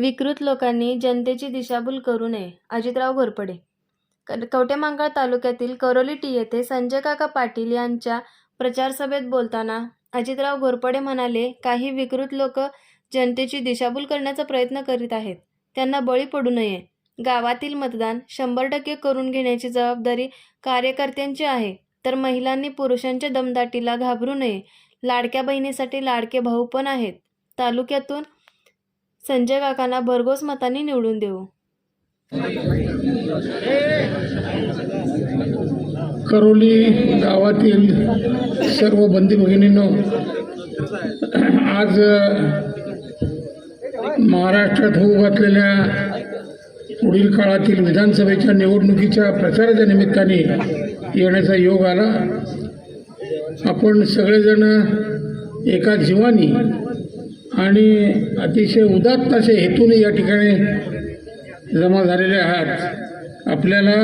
विकृत लोकांनी जनतेची दिशाभूल करू नये. अजितराव घोरपडे. क- तालुक्यातील करोली येथे संजय काका पाटील यांच्या प्रचारसभेत बोलताना अजितराव घोरपडे म्हणाले काही विकृत लोक जनतेची दिशाभूल करण्याचा प्रयत्न करीत आहेत. त्यांना बळी पडू नये. गावातील मतदान शंभर टक्के करून घेण्याची जबाबदारी कार्यकर्त्यांची आहे. तर महिलांनी पुरुषांच्या दमदाटीला घाबरू नये. लाडक्या बहिणीसाठी लाडके भाऊ पण आहेत. तालुक्यातून संजय काकांना भरघोस मतांनी निवडून देऊ. करोली गावातील सर्व बंदी भगिनींनो आज महाराष्ट्रात होऊ घातलेल्या पुढील काळातील विधानसभेच्या निवडणुकीच्या प्रचाराच्या निमित्ताने येण्याचा योग आला. आपण सगळेजण एका जीवानी आणि अतिशय उदात्त असे हेतूने या ठिकाणी जमा झालेले आहात. आपल्याला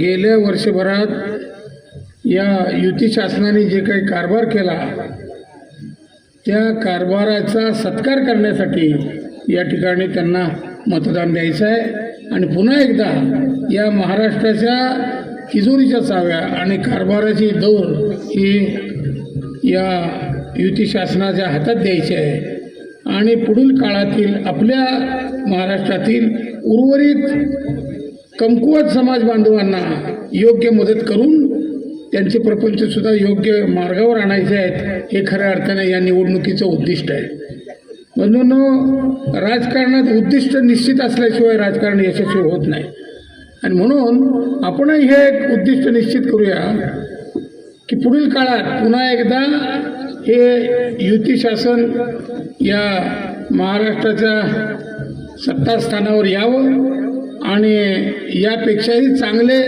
गेल्या वर्षभरात या युती शासनाने जे काही कारभार केला त्या कारभाराचा सत्कार करण्यासाठी या ठिकाणी त्यांना मतदान द्यायचं आहे. आणि पुन्हा एकदा या महाराष्ट्राच्या तिजोरीच्या चाव्या आणि कारभाराची दौर ही या युती शासनाच्या हातात द्यायची आहे. आणि पुढील काळातील आपल्या महाराष्ट्रातील उर्वरित कमकुवत समाज बांधवांना योग्य मदत करून त्यांचे प्रपंचसुद्धा योग्य मार्गावर आणायचे आहेत हे खऱ्या अर्थाने या निवडणुकीचं उद्दिष्ट आहे. म्हणून राजकारणात उद्दिष्ट निश्चित असल्याशिवाय राजकारण यशस्वी होत नाही. आणि म्हणून आपणही हे एक उद्दिष्ट निश्चित करूया की पुढील काळात पुन्हा एकदा हे युती शासन या महाराष्ट्राच्या सत्तास्थानावर यावं आणि यापेक्षाही चांगले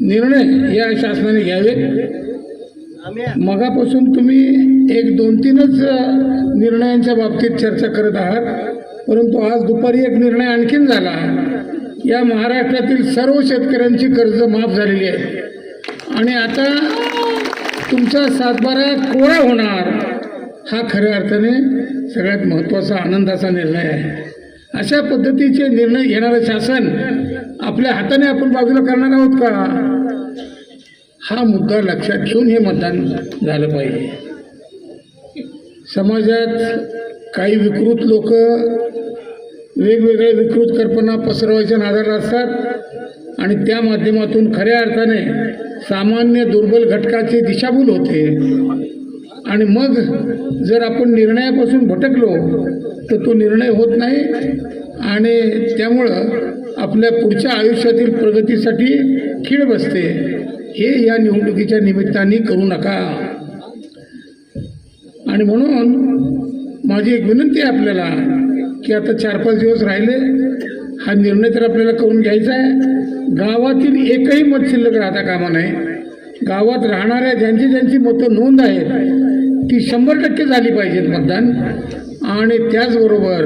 निर्णय या शासनाने घ्यावेत. मगापासून तुम्ही एक दोन तीनच निर्णयांच्या बाबतीत चर्चा करत आहात परंतु आज दुपारी एक निर्णय आणखीन झाला. या महाराष्ट्रातील सर्व शेतकऱ्यांची कर्ज माफ झालेली आहे. आणि आता तुमचा सातबारा कोरा होणार. हा खऱ्या अर्थाने सगळ्यात महत्त्वाचा आनंदाचा निर्णय आहे. अशा पद्धतीचे निर्णय घेणारं शासन आपल्या हाताने आपण बाजूला करणार आहोत का? हा मुद्दा लक्षात घेऊन हे मतदान झालं पाहिजे. समाजात काही विकृत लोक वेगवेगळ्या विकृत कल्पना पसरवायच्या नादाला असतात आणि त्या माध्यमातून खऱ्या अर्थाने सामान्य दुर्बल घटकाची दिशाभूल होते. आणि मग जर आपण निर्णयापासून भटकलो तर तो निर्णय होत नाही आणि त्यामुळं आपल्या पुढच्या आयुष्यातील प्रगतीसाठी खीळ बसते. हे या निवडणुकीच्या निमित्ताने करू नका. आणि म्हणून माझी एक विनंती आहे आपल्याला की आता चार पाच दिवस राहिले हा निर्णय तर आपल्याला करून घ्यायचा आहे. गावातील एकही मत शिल्लक राहता कामा नये. गावात राहणाऱ्या ज्यांची ज्यांची मतं नोंद आहेत ती शंभर टक्के झाली पाहिजेत मतदान. आणि त्याचबरोबर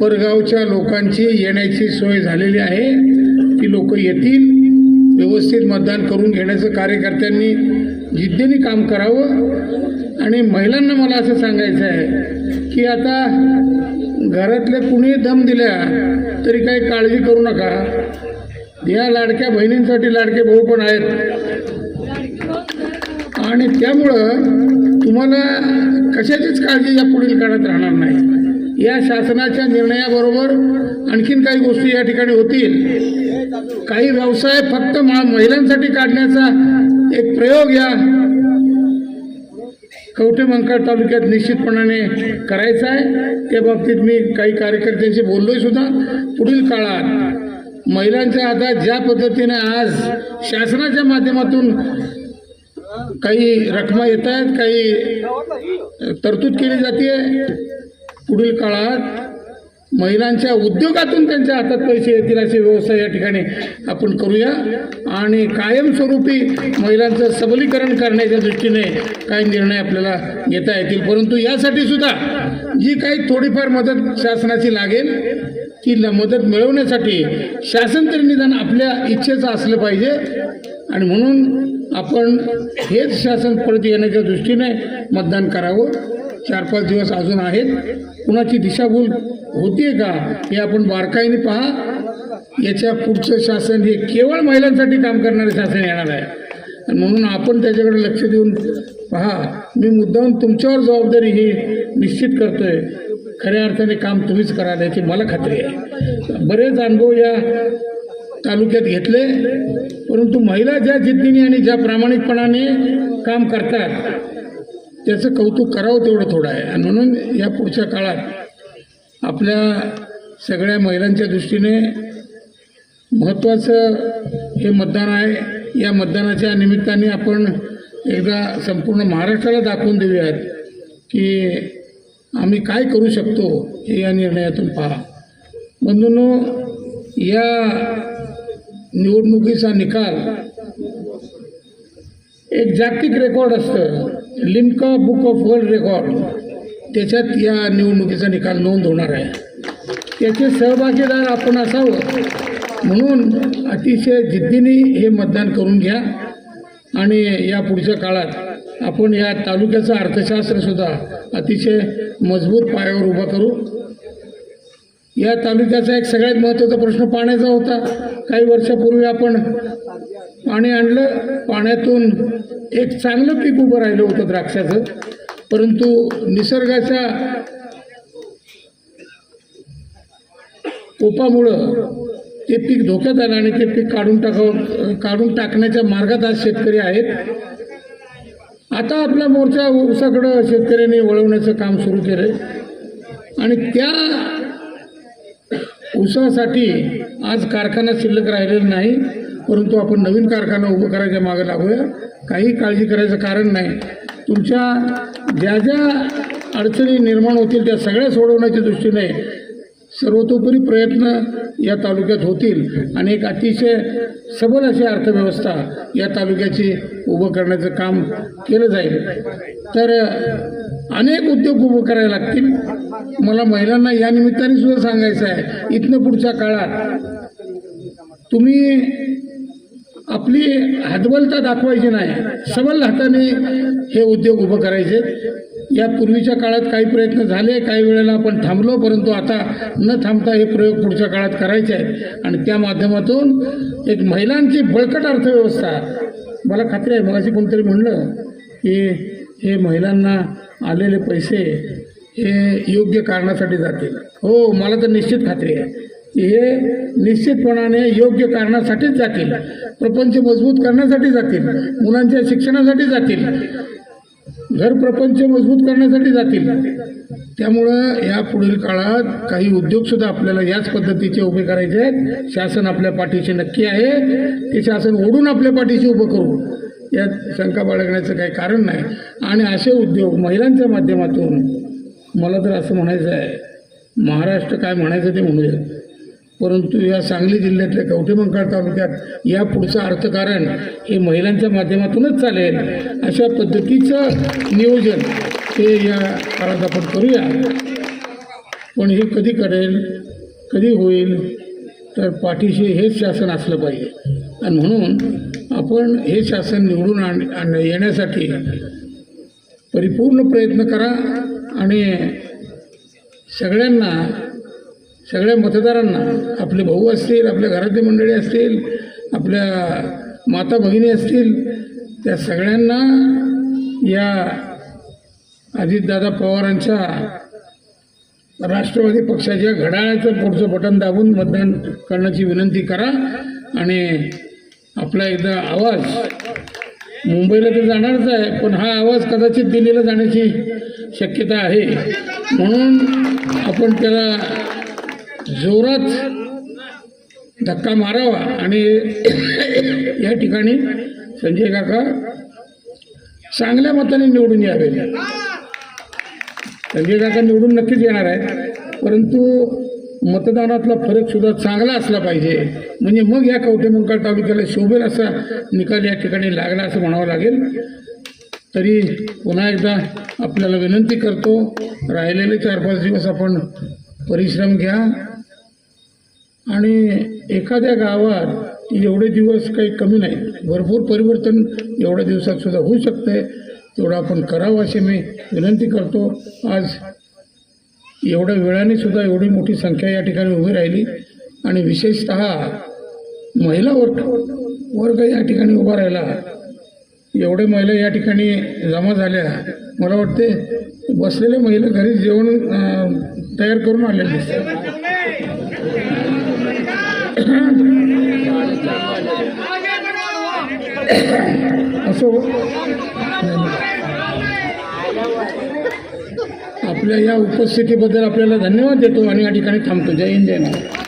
परगावच्या लोकांची येण्याची सोय झालेली आहे. ती लोक येतील व्यवस्थित मतदान करून घेण्याचं कार्यकर्त्यांनी जिद्दीने काम करावं. आणि महिलांना मला असं सांगायचं आहे की आता घरातल्या कुणी दम दिल्या तरी काही काळजी करू नका. या लाडक्या बहिणींसाठी लाडके भाऊ पण आहेत. आणि त्यामुळं तुम्हाला कशाचीच काळजी या पुढील काळात राहणार नाही. या शासनाच्या निर्णयाबरोबर आणखीन काही गोष्टी या ठिकाणी होतील. काही व्यवसाय फक्त मा- महिलांसाठी काढण्याचा एक प्रयोग या कवठे मंकाळ तालुक्यात निश्चितपणाने करायचं आहे. त्या बाबतीत मी काही कार्यकर्त्यांशी बोललोय सुद्धा. पुढील काळात महिलांच्या हातात ज्या पद्धतीने आज शासनाच्या माध्यमातून काही रकमा येत आहेत काही तरतूद केली जाते पुढील काळात महिलांच्या उद्योगातून त्यांच्या हातात पैसे येतील असे व्यवस्था या ठिकाणी आपण करूया. आणि कायमस्वरूपी महिलांचं सबलीकरण करण्याच्या दृष्टीने काही निर्णय आपल्याला घेता येतील. परंतु यासाठी सुद्धा जी काही थोडीफार मदत शासनाची लागेल ती मदत मिळवण्यासाठी शासन तरी निदान आपल्या इच्छेचं असलं पाहिजे. आणि म्हणून आपण हेच शासन परत येण्याच्या दृष्टीने मतदान करावं. चार पाच दिवस अजून आहेत. कुणाची दिशाभूल होतीये का हे आपण बारकाईने पहा. याच्या पुढचं शासन हे केवळ महिलांसाठी काम करणारे शासन येणार आहे. आणि म्हणून आपण त्याच्याकडे लक्ष देऊन पहा. मी मुद्दाहून तुमच्यावर जबाबदारी ही निश्चित करतोय. खऱ्या अर्थाने काम तुम्हीच करा याची मला खात्री आहे. बरेच अनुभव या तालुक्यात घेतले परंतु महिला ज्या जिद्दीने आणि ज्या प्रामाणिकपणाने काम करतात त्याचं कौतुक करावं तेवढं थोडं आहे. आणि म्हणून या पुढच्या काळात आपल्या सगळ्या महिलांच्या दृष्टीने महत्त्वाचं हे मतदान आहे. या मतदानाच्या निमित्ताने आपण एकदा संपूर्ण महाराष्ट्राला दाखवून देऊयात की आम्ही काय करू शकतो हे या निर्णयातून पहा. बंधूंनो या निवडणुकीचा निकाल एक जागतिक रेकॉर्ड असतं. Limca book of world record. त्याच्यात या निवडणुकीचा निकाल नोंद होणार आहे. त्याचे सहभागीदार आपण असावं. म्हणून अतिशय जिद्दीने हे मतदान करून घ्या. आणि या पुढच्या काळात आपण या तालुक्याचं अर्थशास्त्रसुद्धा अतिशय मजबूत पायावर उभा करू. या तालुक्याचा एक सगळ्यात महत्त्वाचा प्रश्न पाण्याचा होता. काही वर्षापूर्वी आपण पाणी आणलं. पाण्यातून एक चांगलं पीक उभं राहिलं होतं द्राक्षाचं. परंतु निसर्गाच्या कोपामुळं ते पीक धोक्यात आलं आणि ते पीक काढून टाकावं काढून टाकण्याच्या मार्गात आज शेतकरी आहेत. आता आपला मोर्चा ऊसाकडं शेतकऱ्यांनी वळवण्याचं काम सुरू केलं आणि त्या ऊसासाठी आज कारखाना शिल्लक राहिलेला नाही परंतु आपण नवीन कारखाना उभं करायच्या मागे लागूया. काही काळजी करायचं कारण नाही. तुमच्या ज्या ज्या अडचणी निर्माण होतील त्या सगळ्या सोडवण्याच्या दृष्टीने सर्वतोपरी प्रयत्न या तालुक्यात होतील. आणि एक अतिशय सबल अशी अर्थव्यवस्था या तालुक्याची उभं करण्याचं काम केलं जाईल. तर अनेक उद्योग उभं करायला लागतील. मला महिलांना या निमित्ताने सुद्धा सांगायचं आहे इथनं पुढच्या काळात तुम्ही आपली हातबलता दाखवायची नाही सबल हाताने हे उद्योग उभं करायचे या पूर्वीच्या काळात काही प्रयत्न झाले काही वेळेला आपण थांबलो परंतु आता न थांबता हे प्रयोग पुढच्या काळात करायचे आहेत. आणि त्या माध्यमातून एक महिलांची बळकट अर्थव्यवस्था मला खात्री आहे मगाशी कोणतरी म्हणलं की हे महिलांना आलेले पैसे हे योग्य कारणासाठी जातील. हो मला तर निश्चित खात्री आहे की हे निश्चितपणाने योग्य कारणासाठीच जातील. प्रपंच मजबूत करण्यासाठी जातील. मुलांच्या शिक्षणासाठी जातील. घर प्रपंच मजबूत करण्यासाठी जातील. त्यामुळं या पुढील काळात काही उद्योगसुद्धा आपल्याला याच पद्धतीचे उभे करायचे आहेत. शासन आपल्या पाठीशी नक्की आहे. ते शासन ओढून आपल्या पाठीशी उभं करू. यात शंका बाळगण्याचं काही कारण नाही. आणि असे उद्योग महिलांच्या माध्यमातून मला तर असं म्हणायचं आहे महाराष्ट्र काय म्हणायचं ते म्हणूया परंतु या सांगली जिल्ह्यातल्या कवठेमंकाळ तालुक्यात या पुढचं अर्थकारण हे महिलांच्या माध्यमातूनच चालेल अशा पद्धतीचं नियोजन हे या काळात आपण करूया. पण हे कधी करेल कधी होईल तर पाठीशी हेच शासन असलं पाहिजे. आणि म्हणून आपण हे शासन निवडून आण आण- येण्यासाठी परिपूर्ण प्रयत्न करा आणि सगळ्यांना सगळ्या मतदारांना आपले भाऊ असतील आपल्या घरातली मंडळी असतील आपल्या माता भगिनी असतील त्या सगळ्यांना या अजितदादा पवारांच्या राष्ट्रवादी पक्षाच्या घड्याळाचं पुढचं बटन दाबून मतदान करण्याची विनंती करा आणि आपला एकदा आवाज मुंबईला तर जाणारच आहे पण हा आवाज कदाचित दिल्लीला जाण्याची शक्यता आहे. म्हणून आपण त्याला जोरात धक्का मारावा आणि या ठिकाणी संजय काका चांगल्या मताने निवडून यावे. संजय काका निवडून नक्कीच येणार आहेत परंतु मतदानातला फरक सुद्धा चांगला असला पाहिजे. म्हणजे मग या कवठेमंकाळ तालुक्याला शोभेल असा निकाल या ठिकाणी लागला असं म्हणावं लागेल. तरी पुन्हा एकदा आपल्याला विनंती करतो राहिलेले चार पाच दिवस आपण परिश्रम घ्या. आणि एखाद्या गावात एवढे दिवस काही कमी नाही. भरपूर परिवर्तन एवढ्या दिवसात सुद्धा होऊ शकते. तेवढं आपण करावं अशी मी विनंती करतो. आज एवढ्या वेळाने सुद्धा एवढी मोठी संख्या या ठिकाणी उभी राहिली. आणि विशेषत महिला वर्ग वर्ग या ठिकाणी उभा राहिला. एवढे महिला या ठिकाणी जमा झाल्या. मला वाटते बसलेल्या महिला घरी जेवण तयार करून आलेल्या दिसतात. असो आपल्या या उपस्थितीबद्दल आपल्याला धन्यवाद देतो आणि या ठिकाणी थांबतो. जय हिंद जय महाराज